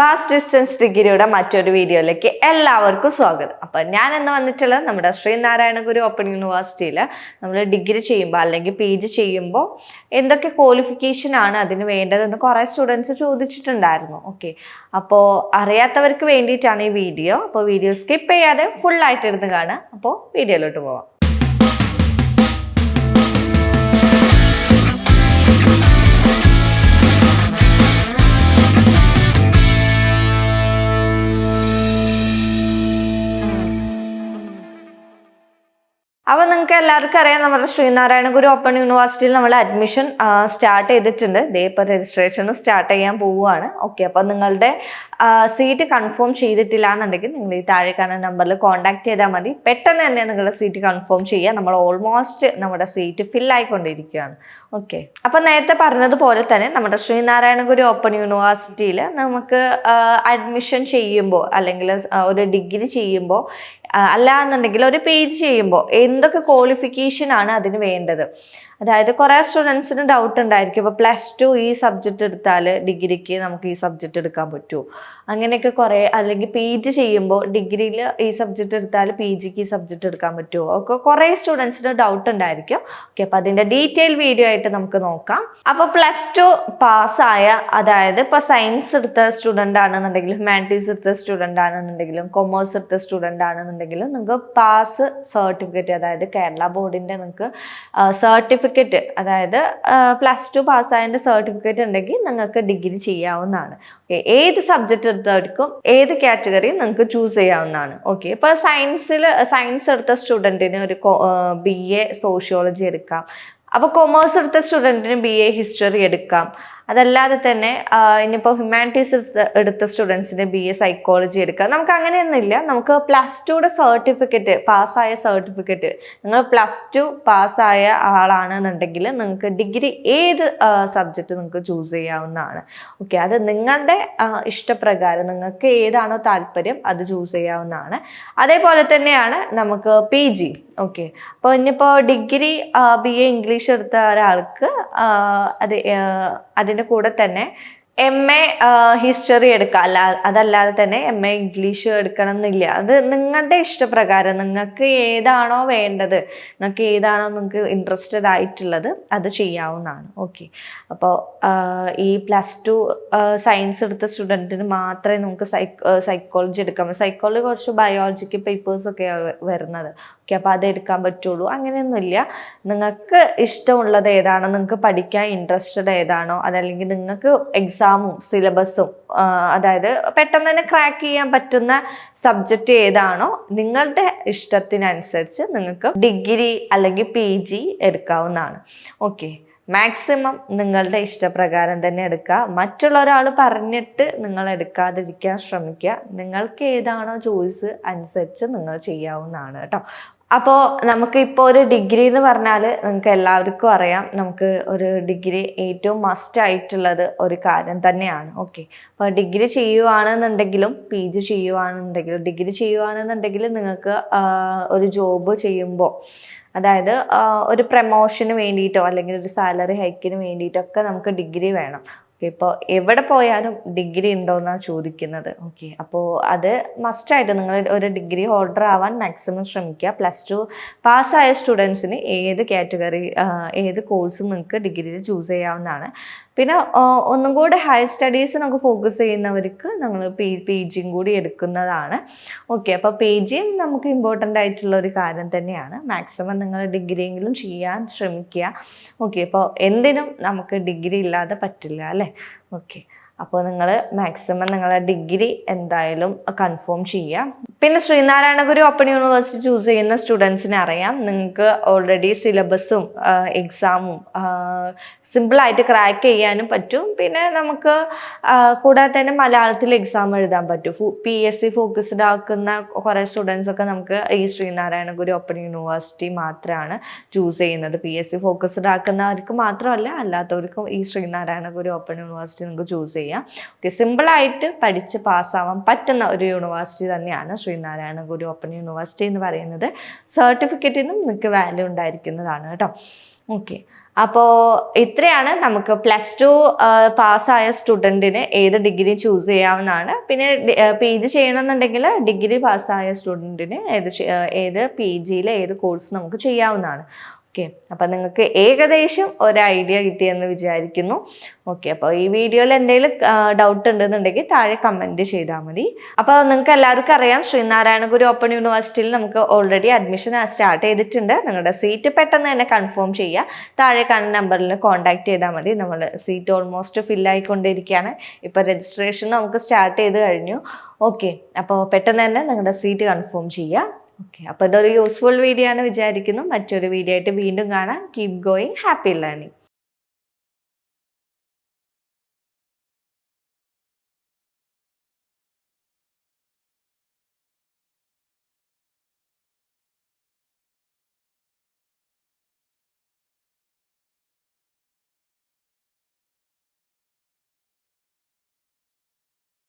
Bass distance ഡിഗ്രിയുടെ മറ്റൊരു വീഡിയോയിലേക്ക് എല്ലാവർക്കും സ്വാഗതം. അപ്പം ഞാൻ ഇന്ന് വന്നിട്ടുള്ളത് നമ്മുടെ ശ്രീനാരായണ ഗുരു ഓപ്പൺ യൂണിവേഴ്സിറ്റിയിൽ നമ്മൾ ഡിഗ്രി ചെയ്യുമ്പോൾ അല്ലെങ്കിൽ പി ജി ചെയ്യുമ്പോൾ എന്തൊക്കെ ക്വാളിഫിക്കേഷൻ ആണ് അതിന് വേണ്ടതെന്ന് കുറേ സ്റ്റുഡൻസ് ചോദിച്ചിട്ടുണ്ടായിരുന്നു. ഓക്കെ അപ്പോൾ അറിയാത്തവർക്ക് വേണ്ടിയിട്ടാണ് ഈ വീഡിയോ അപ്പോൾ വീഡിയോ സ്കിപ്പ് ചെയ്യാതെ ഫുള്ളായിട്ട് ഇരുന്ന് കാണുക. അപ്പോൾ വീഡിയോയിലോട്ട് പോവാം. അപ്പോൾ നിങ്ങൾക്ക് എല്ലാവർക്കും അറിയാം നമ്മുടെ ശ്രീനാരായണ ഗുരു ഓപ്പൺ യൂണിവേഴ്സിറ്റിയിൽ നമ്മൾ അഡ്മിഷൻ സ്റ്റാർട്ട് ചെയ്തിട്ടുണ്ട്. ദേ ഇപ്പോൾ രജിസ്ട്രേഷനും സ്റ്റാർട്ട് ചെയ്യാൻ പോവുകയാണ്. ഓക്കെ അപ്പോൾ നിങ്ങളുടെ സീറ്റ് കൺഫേം ചെയ്തിട്ടില്ല എന്നുണ്ടെങ്കിൽ നിങ്ങൾ ഈ താഴെ കാണുന്ന നമ്പറിൽ കോൺടാക്ട് ചെയ്താൽ മതി. പെട്ടെന്ന് തന്നെ നിങ്ങളുടെ സീറ്റ് കൺഫേം ചെയ്യുക. നമ്മൾ ഓൾമോസ്റ്റ് നമ്മുടെ സീറ്റ് ഫിൽ ആയിക്കൊണ്ടിരിക്കുകയാണ്. ഓക്കെ അപ്പോൾ നേരത്തെ പറഞ്ഞതുപോലെ തന്നെ നമ്മുടെ ശ്രീനാരായണ ഗുരു ഓപ്പൺ യൂണിവേഴ്സിറ്റിയിൽ നമുക്ക് അഡ്മിഷൻ ചെയ്യുമ്പോൾ അല്ലെങ്കിൽ ഒരു ഡിഗ്രി ചെയ്യുമ്പോൾ അല്ല എന്നുണ്ടെങ്കിൽ ഒരു പേജ് ചെയ്യുമ്പോൾ എന്തൊക്കെ ക്വാളിഫിക്കേഷൻ ആണ് അതിന് വേണ്ടത്? അതായത് കുറേ സ്റ്റുഡൻസിന് ഡൗട്ട് ഉണ്ടായിരിക്കും. ഇപ്പോൾ പ്ലസ് ടു ഈ സബ്ജക്റ്റ് എടുത്താൽ ഡിഗ്രിക്ക് നമുക്ക് ഈ സബ്ജക്റ്റ് എടുക്കാൻ പറ്റുമോ അങ്ങനെയൊക്കെ കുറേ അല്ലെങ്കിൽ പി ജി ചെയ്യുമ്പോൾ ഡിഗ്രിയിൽ ഈ സബ്ജക്റ്റ് എടുത്താൽ പി ജിക്ക് ഈ സബ്ജക്റ്റ് എടുക്കാൻ പറ്റുമോ ഒക്കെ കുറേ സ്റ്റുഡൻസിന് ഡൗട്ട് ഉണ്ടായിരിക്കും. ഓക്കെ അപ്പോൾ അതിന്റെ ഡീറ്റെയിൽ വീഡിയോ ആയിട്ട് നമുക്ക് നോക്കാം. അപ്പോൾ പ്ലസ് ടു പാസ്സായ അതായത് ഇപ്പോൾ സയൻസ് എടുത്ത സ്റ്റുഡന്റ് ആണെന്നുണ്ടെങ്കിലും ഹ്യൂമാനിറ്റീസ് എടുത്ത സ്റ്റുഡന്റ് ആണെന്നുണ്ടെങ്കിലും കൊമേഴ്സ് എടുത്ത സ്റ്റുഡന്റ് ആണെന്നുണ്ടെങ്കിലും നിങ്ങൾക്ക് പാസ് സർട്ടിഫിക്കറ്റ് അതായത് കേരള ബോർഡിന്റെ നിങ്ങൾക്ക് സർട്ടിഫിക്കറ്റ് അതായത് പ്ലസ് ടു പാസ്സായതിന്റെ സർട്ടിഫിക്കറ്റ് ഉണ്ടെങ്കിൽ നിങ്ങൾക്ക് ഡിഗ്രി ചെയ്യാവുന്നതാണ്. ഓക്കെ ഏത് സബ്ജക്റ്റ് എടുത്തവർക്കും ഏത് കാറ്റഗറി നിങ്ങൾക്ക് ചൂസ് ചെയ്യാവുന്നതാണ്. ഓക്കെ ഇപ്പോൾ സയൻസിൽ സയൻസ് എടുത്ത സ്റ്റുഡന്റിന് ഒരു ബി എ സോഷ്യോളജി എടുക്കാം. അപ്പോൾ കൊമേഴ്സ് എടുത്ത സ്റ്റുഡന്റിന് ബി എ ഹിസ്റ്ററി എടുക്കാം. അതല്ലാതെ തന്നെ ഇനിയിപ്പോൾ ഹ്യൂമാനിറ്റീസ് എടുത്ത സ്റ്റുഡൻസിന് ബി എ സൈക്കോളജി എടുക്കുക നമുക്ക് അങ്ങനെയൊന്നുമില്ല. നമുക്ക് പ്ലസ് ടുയുടെ സർട്ടിഫിക്കറ്റ് പാസ്സായ സർട്ടിഫിക്കറ്റ് നിങ്ങൾ പ്ലസ് ടു പാസ്സായ ആളാണെന്നുണ്ടെങ്കിൽ നിങ്ങൾക്ക് ഡിഗ്രി ഏത് സബ്ജക്റ്റ് നിങ്ങൾക്ക് ചൂസ് ചെയ്യാവുന്നതാണ്. ഓക്കെ അത് നിങ്ങളുടെ ഇഷ്ടപ്രകാരം നിങ്ങൾക്ക് ഏതാണോ താല്പര്യം അത് ചൂസ് ചെയ്യാവുന്നതാണ്. അതേപോലെ തന്നെയാണ് നമുക്ക് പി ജി ഓക്കെ അപ്പോൾ ഇനിയിപ്പോൾ ഡിഗ്രി ബി എ ഇംഗ്ലീഷ് എടുത്ത ഒരാൾക്ക് അത് അതിന്റെ കൂടെ തന്നെ എം എ ഹിസ്റ്ററി എടുക്കുക അല്ല അതല്ലാതെ തന്നെ എം എ ഇംഗ്ലീഷ് എടുക്കണം എന്നില്ല അത് നിങ്ങളുടെ ഇഷ്ടപ്രകാരം നിങ്ങൾക്ക് ഏതാണോ വേണ്ടത് നിങ്ങൾക്ക് ഏതാണോ നിങ്ങൾക്ക് ഇൻട്രസ്റ്റഡ് ആയിട്ടുള്ളത് അത് ചെയ്യാവുന്നതാണ്. ഓക്കെ അപ്പോൾ ഈ പ്ലസ് ടു സയൻസ് എടുത്ത സ്റ്റുഡന്റിന് മാത്രമേ നമുക്ക് സൈക്കോ സൈക്കോളജി എടുക്കാൻ സൈക്കോളജി കുറച്ച് ബയോളജിക്ക് പേപ്പേഴ്സൊക്കെ വരുന്നത്. ഓക്കെ അപ്പോൾ അത് എടുക്കാൻ പറ്റുള്ളൂ. അങ്ങനെയൊന്നുമില്ല. നിങ്ങൾക്ക് ഇഷ്ടമുള്ളത് ഏതാണോ നിങ്ങൾക്ക് പഠിക്കാൻ ഇൻട്രസ്റ്റഡ് ഏതാണോ അതല്ലെങ്കിൽ നിങ്ങൾക്ക് എക്സാമും സിലബസും അതായത് പെട്ടെന്ന് തന്നെ ക്രാക്ക് ചെയ്യാൻ പറ്റുന്ന സബ്ജക്റ്റ് ഏതാണോ നിങ്ങളുടെ ഇഷ്ടത്തിനനുസരിച്ച് നിങ്ങൾക്ക് ഡിഗ്രി അല്ലെങ്കിൽ പി ജി എടുക്കാവുന്നതാണ്. ഓക്കെ മാക്സിമം നിങ്ങളുടെ ഇഷ്ടപ്രകാരം തന്നെ എടുക്കുക. മറ്റുള്ള ഒരാൾ പറഞ്ഞിട്ട് നിങ്ങൾ എടുക്കാതിരിക്കാൻ ശ്രമിക്കുക. നിങ്ങൾക്ക് ഏതാണോ ചോയ്സ് അനുസരിച്ച് നിങ്ങൾ ചെയ്യാവുന്നതാണ് കേട്ടോ. അപ്പോൾ നമുക്ക് ഇപ്പോൾ ഒരു ഡിഗ്രി എന്ന് പറഞ്ഞാൽ നമുക്ക് എല്ലാവർക്കും അറിയാം. നമുക്ക് ഒരു ഡിഗ്രി ഏറ്റവും മസ്റ്റ് ആയിട്ടുള്ളത് ഒരു കാര്യം തന്നെയാണ്. ഓക്കെ അപ്പോൾ ഡിഗ്രി ചെയ്യുവാണെന്നുണ്ടെങ്കിലും പി ജി ചെയ്യുവാണെന്നുണ്ടെങ്കിലും ഡിഗ്രി ചെയ്യുവാണെന്നുണ്ടെങ്കിലും നിങ്ങൾക്ക് ഒരു ജോബ് ചെയ്യുമ്പോൾ അതായത് ഒരു പ്രമോഷന് വേണ്ടിയിട്ടോ അല്ലെങ്കിൽ ഒരു സാലറി ഹൈക്കിന് വേണ്ടിയിട്ടൊക്കെ നമുക്ക് ഡിഗ്രി വേണം. ഇപ്പോൾ എവിടെ പോയാലും ഡിഗ്രി ഉണ്ടോ ഉണ്ടോയെന്നാണ് ചോദിക്കുന്നത്. ഓക്കെ അപ്പോൾ അത് മസ്റ്റായിട്ട് നിങ്ങൾ ഒരു ഡിഗ്രി ഹോൾഡർ ആവാൻ മാക്സിമം ശ്രമിക്കുക. പ്ലസ് ടു പാസ്സായ സ്റ്റുഡൻസിന് ഏത് കാറ്റഗറി ഏത് കോഴ്സും നിങ്ങൾക്ക് ഡിഗ്രിയിൽ ചൂസ് ചെയ്യാവുന്നതാണ്. പിന്നെ ഒന്നും കൂടെ ഹയർ സ്റ്റഡീസ് നമുക്ക് ഫോക്കസ് ചെയ്യുന്നവർക്ക് നമ്മൾ പി പി ജിയും കൂടി എടുക്കുന്നതാണ്. ഓക്കെ അപ്പോൾ പി ജിയും നമുക്ക് ഇമ്പോർട്ടന്റ് ആയിട്ടുള്ള ഒരു കാര്യം തന്നെയാണ്. മാക്സിമം നിങ്ങൾ ഡിഗ്രിയെങ്കിലും ചെയ്യാൻ ശ്രമിക്കുക. ഓക്കെ അപ്പോൾ എന്തിനും നമുക്ക് ഡിഗ്രി ഇല്ലാതെ പറ്റില്ല അല്ലേ? ഓക്കെ അപ്പോൾ നിങ്ങൾ മാക്സിമം നിങ്ങളെ ഡിഗ്രി എന്തായാലും കൺഫേം ചെയ്യാം. പിന്നെ Sreenarayana Guru open university choose ചെയ്യുന്ന സ്റ്റുഡൻസിനെ അറിയാം. നിങ്ങൾക്ക് ഓൾറെഡി സിലബസും എക്സാമും സിമ്പിളായിട്ട് ക്രാക്ക് ചെയ്യാനും പറ്റും. പിന്നെ നമുക്ക് കൂടാതെ തന്നെ മലയാളത്തിൽ എക്സാം എഴുതാൻ പറ്റും. പി എസ് സി ഫോക്കസ്ഡ് ആക്കുന്ന കുറേ സ്റ്റുഡൻസ് ഒക്കെ നമുക്ക് ഈ ശ്രീനാരായണ ഗുരു ഓപ്പൺ യൂണിവേഴ്സിറ്റി മാത്രമാണ് ചൂസ് ചെയ്യുന്നത്. പി എസ് സി ഫോക്കസ്ഡ് ആക്കുന്നവർക്ക് മാത്രമല്ല അല്ലാത്തവർക്കും ഈ ശ്രീനാരായണ ഗുരു ഓപ്പൺ യൂണിവേഴ്സിറ്റി നിങ്ങൾക്ക് ചൂസ് ചെയ്യാം. ഓക്കെ സിമ്പിളായിട്ട് പഠിച്ച് പാസ്സാവാൻ പറ്റുന്ന ഒരു യൂണിവേഴ്സിറ്റി തന്നെയാണ് ശ്രീനാരായണ ഗുരു ഓപ്പൺ യൂണിവേഴ്സിറ്റി എന്ന് പറയുന്നത്. സർട്ടിഫിക്കറ്റിനും നിങ്ങൾക്ക് വാല്യൂ ഉണ്ടായിരിക്കുന്നതാണ് കേട്ടോ. ഓക്കെ അപ്പോൾ ഇത്രയാണ് നമുക്ക് പ്ലസ് ടു പാസ്സായ സ്റ്റുഡന്റിന് ഏത് ഡിഗ്രി ചൂസ് ചെയ്യാവുന്നതാണ്. പിന്നെ പി ജി ചെയ്യണമെന്നുണ്ടെങ്കിൽ ഡിഗ്രി പാസ്സായ സ്റ്റുഡന്റിന് ഏത് ഏത് പി ജിയിലെ ഏത് കോഴ്സ് നമുക്ക് ചെയ്യാവുന്നതാണ്. ഓക്കെ. അപ്പം നിങ്ങൾക്ക് ഏകദേശം ഒരു ഐഡിയ കിട്ടിയെന്ന് വിചാരിക്കുന്നു. ഓക്കെ. അപ്പോൾ ഈ വീഡിയോയിൽ എന്തെങ്കിലും ഡൗട്ട് ഉണ്ടെന്നുണ്ടെങ്കിൽ താഴെ കമന്റ് ചെയ്താൽ മതി. അപ്പോൾ നിങ്ങൾക്ക് എല്ലാവർക്കും അറിയാം ശ്രീനാരായണ ഗുരു ഓപ്പൺ യൂണിവേഴ്സിറ്റിയിൽ നമുക്ക് ഓൾറെഡി അഡ്മിഷൻ സ്റ്റാർട്ട് ചെയ്തിട്ടുണ്ട്. നിങ്ങളുടെ സീറ്റ് പെട്ടെന്ന് തന്നെ കൺഫേം ചെയ്യുക. താഴെ കാണുന്ന നമ്പറിൽ കോൺടാക്ട് ചെയ്താൽ മതി. നമ്മൾ സീറ്റ് ഓൾമോസ്റ്റ് ഫില്ലായിക്കൊണ്ടിരിക്കുകയാണ് ഇപ്പോൾ രജിസ്ട്രേഷൻ നമുക്ക് സ്റ്റാർട്ട് ചെയ്ത് കഴിഞ്ഞു. ഓക്കെ. അപ്പോൾ പെട്ടെന്ന് തന്നെ നിങ്ങളുടെ സീറ്റ് കൺഫേം ചെയ്യുക. ഓക്കെ അപ്പോൾ ഇതൊരു യൂസ്ഫുൾ വീഡിയോ ആണ് വിചാരിക്കുന്നു. മറ്റൊരു വീഡിയോ ആയിട്ട് വീണ്ടും കാണാം. Keep going happy learning